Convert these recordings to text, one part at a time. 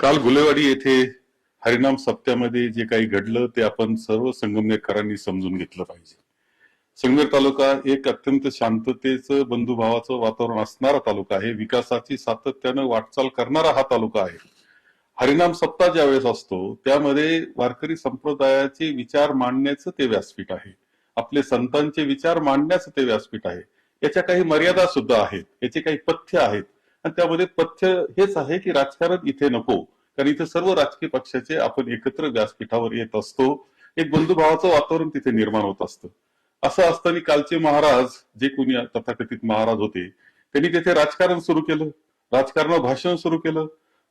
काल गुलेवाडी येथे हरिनाम सप्त्यामध्ये जे काही घडलं ते आपण सर्व संगमनेरकरांनी समजून घेतलं पाहिजे. संगमेर तालुका एक अत्यंत शांततेचं बंधुभावाचं वातावरण असणारा तालुका आहे. विकासाची सातत्यानं वाटचाल करणारा हा तालुका आहे. हरिनाम सप्ताह ज्यावेळेस असतो त्यामध्ये वारकरी संप्रदायाचे विचार मांडण्याचं ते व्यासपीठ आहे. आपले संतांचे विचार मांडण्याचं ते व्यासपीठ आहे. याच्या काही मर्यादा सुद्धा आहेत. याचे काही पथ्य आहेत. आणि त्यामध्ये पथ्य हेच आहे की राजकारण इथे नको. कारण इथे सर्व राजकीय पक्षाचे आपण एकत्र व्यासपीठावर येत असतो. एक बंधुभावाचं वातावरण तिथे निर्माण होत असतं. असं असताना कालचे महाराज जे कोणी तथाकथित महाराज होते त्यांनी तिथे राजकारण सुरू केलं. राजकारण भाषण सुरू केलं.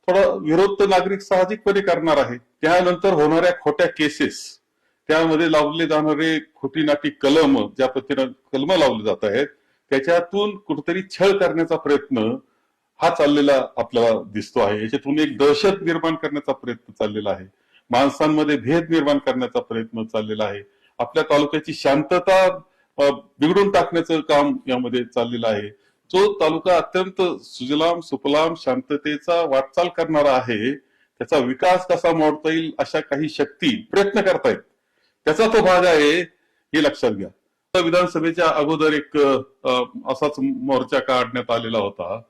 थोडा विरोध तर नागरिक साहजिकपणे करणार आहे. त्यानंतर होणाऱ्या खोट्या केसेस त्यामध्ये लावले जाणारे खोटी नाटी कलम ज्या पद्धतीनं कलम लावले जात आहेत त्याच्यातून कुठेतरी छळ करण्याचा प्रयत्न हा चाललेला आपल्याला दिसतो आहे. याच्यातून एक दहशत निर्माण करण्याचा प्रयत्न चाललेला आहे. माणसांमध्ये भेद निर्माण करण्याचा प्रयत्न चाललेला आहे. आपल्या तालुक्याची शांतता बिघडून टाकण्याचं काम यामध्ये चाललेलं आहे. जो तालुका अत्यंत सुजलाम सुफलाम शांततेचा वाटचाल करणारा आहे त्याचा विकास कसा मोडता येईल अशा काही शक्ती प्रयत्न करतायत. त्याचा तो भाग आहे हे लक्षात घ्या. विधानसभेच्या अगोदर एक असाच मोर्चा काढण्यात आलेला होता.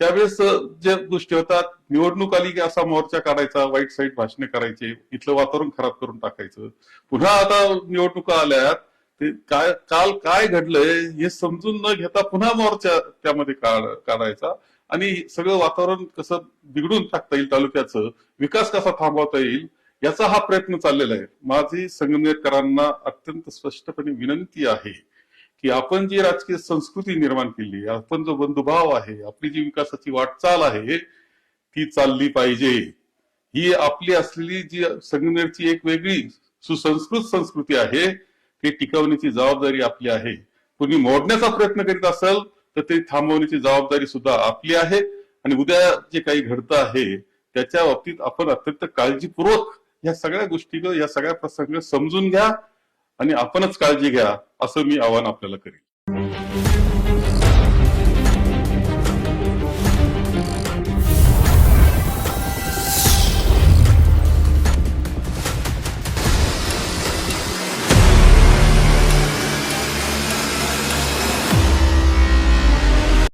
त्यावेळेस ज्या गोष्टी होतात निवडणूक आली की असा मोर्चा काढायचा वाईट साईट भाषणे करायचे इथलं वातावरण खराब करून टाकायचं. पुन्हा आता निवडणुका आल्यात ते काय काल काय घडलंय हे समजून न घेता पुन्हा मोर्चा त्यामध्ये काढायचा. आणि सगळं वातावरण कसं बिघडून टाकता येईल तालुक्याचं विकास कसा थांबवता येईल याचा हा प्रयत्न चाललेला आहे. माझी संगमनेरकरांना अत्यंत स्पष्टपणे विनंती आहे की आपण जी राजकीय संस्कृती निर्माण केली आपण जो बंधुभाव आहे आपली जी विकासाची वाटचाल आहे ती चालली पाहिजे. ही आपली असलेली जी संगमनेरची एक वेगळी सुसंस्कृत संस्कृती आहे ती टिकवण्याची जबाबदारी आपली आहे. कुणी मोडण्याचा प्रयत्न करीत असेल तर ते थांबवण्याची जबाबदारी सुद्धा आपली आहे. आणि उद्या जे काही घडतं आहे त्याच्या बाबतीत आपण अत्यंत काळजीपूर्वक या सगळ्या गोष्टी या सगळ्या प्रसंग समजून घ्या. आणि आपणच काळजी घ्या असं मी आवाहन आपल्याला करेन.